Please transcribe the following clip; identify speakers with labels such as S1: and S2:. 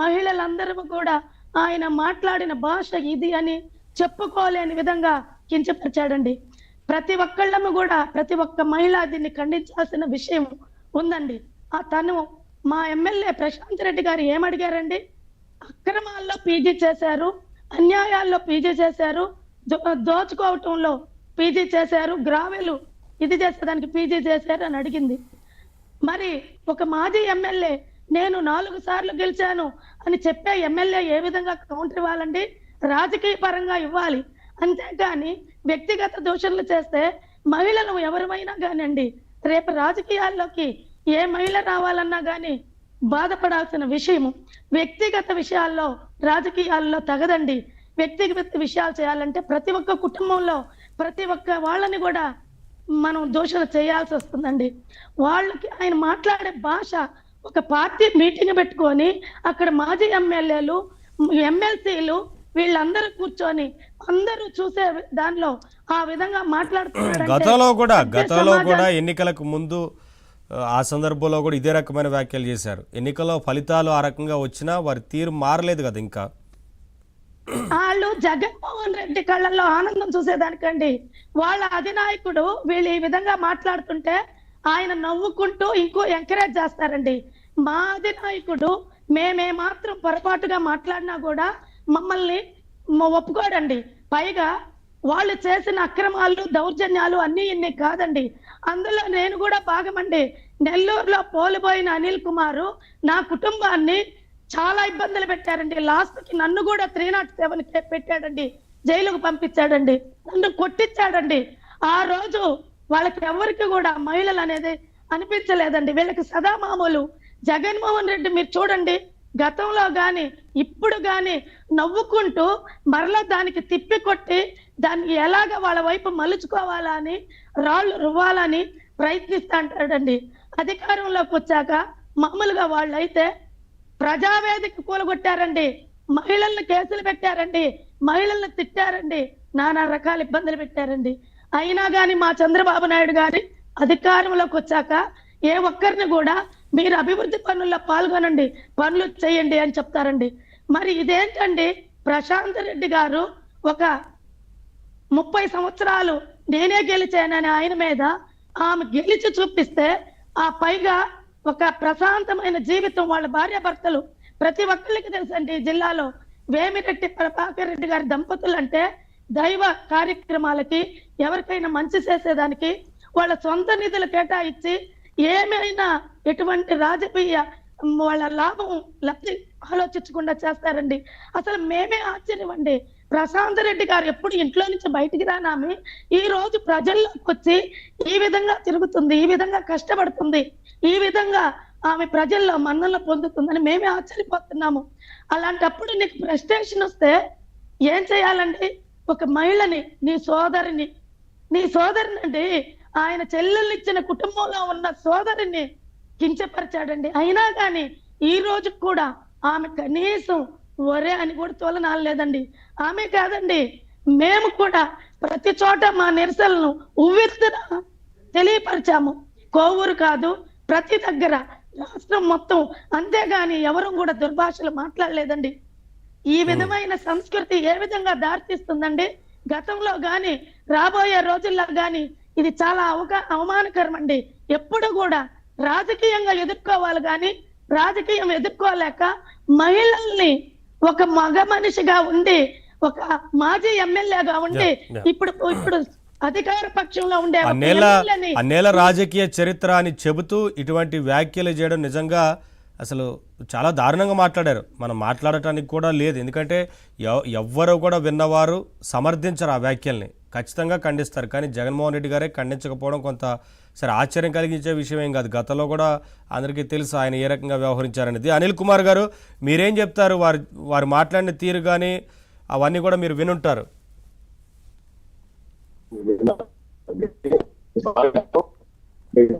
S1: మహిళలందరూ కూడా ఆయన మాట్లాడిన భాష ఇది అని చెప్పుకోలేని విధంగా కించపరిచాడండి. ప్రతి ఒక్కళ్ళము కూడా ప్రతి ఒక్క మహిళ దీన్ని ఖండించాల్సిన విషయం ఉందండి. ఆ తను మా ఎమ్మెల్యే ప్రశాంత్ రెడ్డి గారు ఏమడిగారండి? అక్రమాల్లో పీజీ చేశారు అన్యాయాల్లో పీజీ చేశారు దోచుకోవటంలో పీజీ చేశారు గ్రావెలు ఇది చేసేదానికి పీజీ చేశారు అని అడిగింది. మరి ఒక మాజీ ఎమ్మెల్యే నేను నాలుగు సార్లు గెలిచాను అని చెప్పే ఎమ్మెల్యే ఏ విధంగా కౌంటర్ ఇవ్వాలండి? రాజకీయ పరంగా ఇవ్వాలి. అంతేకాని వ్యక్తిగత దూషణలు చేస్తే మహిళలు ఎవరిమైనా కానివ్వండి రేపు రాజకీయాల్లోకి ఏ మహిళ రావాలన్నా కానీ బాధపడాల్సిన విషయము వ్యక్తిగత విషయాల్లో రాజకీయాల్లో తగదండి. వ్యక్తిగత విషయాలు చేయాలంటే ప్రతి ఒక్క కుటుంబంలో ప్రతి ఒక్క వాళ్ళని కూడా మనం దూషణ చేయాల్సి వస్తుందండి. వాళ్ళకి ఆయన మాట్లాడే భాష ఒక పార్టీ మీటింగ్ పెట్టుకొని అక్కడ మాజీ ఎమ్మెల్యేలు ఎమ్మెల్సీలు వీళ్ళందరూ కూర్చొని అందరూ చూసే దానిలో ఆ విధంగా మాట్లాడుతున్నారంటే
S2: గతంలో కూడా గతంలో కూడా ఎన్నికలకు ముందు ఆ, ఆ సందర్భంలో కూడా ఇదే రకమైన వ్యాఖ్యలు చేశారు. ఎన్నికల్లో ఫలితాలు ఆ రకంగా వచ్చినా వారి తీరు మారలేదు కదా ఇంకా.
S1: వాళ్ళు జగన్మోహన్ రెడ్డి కళ్ళల్లో ఆనందం చూసేదానికండి. వాళ్ళ అధినాయకుడు వీళ్ళు ఈ విధంగా మాట్లాడుతుంటే ఆయన నవ్వుకుంటూ ఇంకో ఎంకరేజ్ చేస్తారండి. మా అధినాయకుడు మేమే మాత్రం పొరపాటుగా మాట్లాడినా కూడా మమ్మల్ని ఒప్పుకోడండి. పైగా వాళ్ళు చేసిన అక్రమాలు దౌర్జన్యాలు అన్ని ఇన్ని కాదండి. అందులో నేను కూడా భాగమండి. నెల్లూరులో పోలిపోయిన అనిల్ కుమారు నా కుటుంబాన్ని చాలా ఇబ్బందులు పెట్టారండి. లాస్ట్కి నన్ను కూడా త్రీ నాట్ సెవెన్ పెట్టాడండి. జైలుకు పంపించాడండి. నన్ను కొట్టించాడండి. ఆ రోజు వాళ్ళకి ఎవరికి కూడా మహిళలు అనేది అనిపించలేదండి. వీళ్ళకి సదా మామూలు జగన్మోహన్ రెడ్డి మీరు చూడండి గతంలో గాని ఇప్పుడు గాని నవ్వుకుంటూ మరలా దానికి తిప్పి కొట్టి దాన్ని ఎలాగ వాళ్ళ వైపు మలుచుకోవాలా అని రాళ్ళు రువ్వాలని ప్రయత్నిస్తా అంటాడండి. అధికారంలోకి వచ్చాక మామూలుగా వాళ్ళైతే ప్రజావేదిక కూలగొట్టారండి. మహిళల్ని కేసులు పెట్టారండి. మహిళల్ని తిట్టారండి. నానా రకాల ఇబ్బందులు పెట్టారండి. అయినా కానీ మా చంద్రబాబు నాయుడు గారి అధికారంలోకి వచ్చాక ఏ ఒక్కరిని కూడా మీరు అభివృద్ధి పనుల్లో పాల్గొనండి పనులు చేయండి అని చెప్తారండి. మరి ఇదేంటండి? ప్రశాంత్ రెడ్డి గారు ఒక ముప్పై సంవత్సరాలు నేనే గెలిచానని ఆయన మీద ఆమె గెలిచి చూపిస్తే ఆ పైగా ఒక ప్రశాంతమైన జీవితం వాళ్ళ భార్య భర్తలు ప్రతి ఒక్కరికి తెలుసండి జిల్లాలో. వేమిరెడ్డి ప్రభాకర్ రెడ్డి గారి దంపతులు అంటే దైవ కార్యక్రమాలకి ఎవరికైనా మంచి చేసేదానికి వాళ్ళ సొంత నిధులు కేటాయించి ఏమైనా ఎటువంటి రాజకీయ వాళ్ళ లాభం లబ్ధి ఆలోచించకుండా చేస్తారండి. అసలు మేమే ఆశ్చర్యమండి. ప్రశాంత్ రెడ్డి గారు ఎప్పుడు ఇంట్లో నుంచి బయటికి రానామి. ఈ రోజు ప్రజల్లోకి వచ్చి ఈ విధంగా తిరుగుతుంది ఈ విధంగా కష్టపడుతుంది ఈ విధంగా ఆమె ప్రజల్లో మన్నలు పొందుతుందని మేమే ఆశ్చర్యపోతున్నాము. అలాంటప్పుడు నీకు ప్రెస్టేషన్ వస్తే ఏం చేయాలండి? ఒక మహిళని నీ సోదరిని. నీ సోదరిని అండి ఆయన చెల్లెలిచ్చిన కుటుంబంలో ఉన్న సోదరిని కించపరిచాడండి. అయినా కానీ ఈ రోజు కూడా ఆమె కనీసం ఒరే అని కూడా తోలనాలేదండి ఆమె కాదండి మేము కూడా ప్రతి చోట మా నిరసనలను ఉవ్వెత్తున తెలియపరిచాము. కోవూరు కాదు ప్రతి దగ్గర రాష్ట్రం మొత్తం అంతేగాని ఎవరు కూడా దుర్భాషలు మాట్లాడలేదండి. ఈ విధమైన సంస్కృతి ఏ విధంగా దారితీస్తుందండి గతంలో గాని రాబోయే రోజుల్లో గాని ఇది చాలా అవకా అవమానకరం అండి ఎప్పుడు కూడా రాజకీయంగా ఎదుర్కోవాలి గాని రాజకీయం ఎదుర్కోలేక మహిళల్ని ఒక మగ మనిషిగా ఉండి ఒక మాజీ ఎమ్మెల్యేగా ఉండి. ఇప్పుడు ఇప్పుడు అధికార పక్షంలో ఉండే
S2: అన్నేళ్ళ రాజకీయ చరిత్ర అని చెబుతూ ఇటువంటి వ్యాఖ్యలు చేయడం నిజంగా అసలు చాలా దారుణంగా మాట్లాడారు. మనం మాట్లాడటానికి కూడా లేదు. ఎందుకంటే ఎవ- ఎవ్వరు కూడా విన్నవారు సమర్థించరు ఆ వ్యాఖ్యల్ని. ఖచ్చితంగా ఖండిస్తారు. కానీ జగన్మోహన్ రెడ్డి గారే ఖండించకపోవడం కొంత సరే ఆశ్చర్యం కలిగించే విషయం ఏం కాదు. గతంలో కూడా అందరికీ తెలుసు ఆయన ఏ రకంగా వ్యవహరించారనేది. అనిల్ కుమార్ గారు మీరేం చెప్తారు? వారు వారు మాట్లాడిన తీరు కానీ అవన్నీ కూడా మీరు వినుంటారు.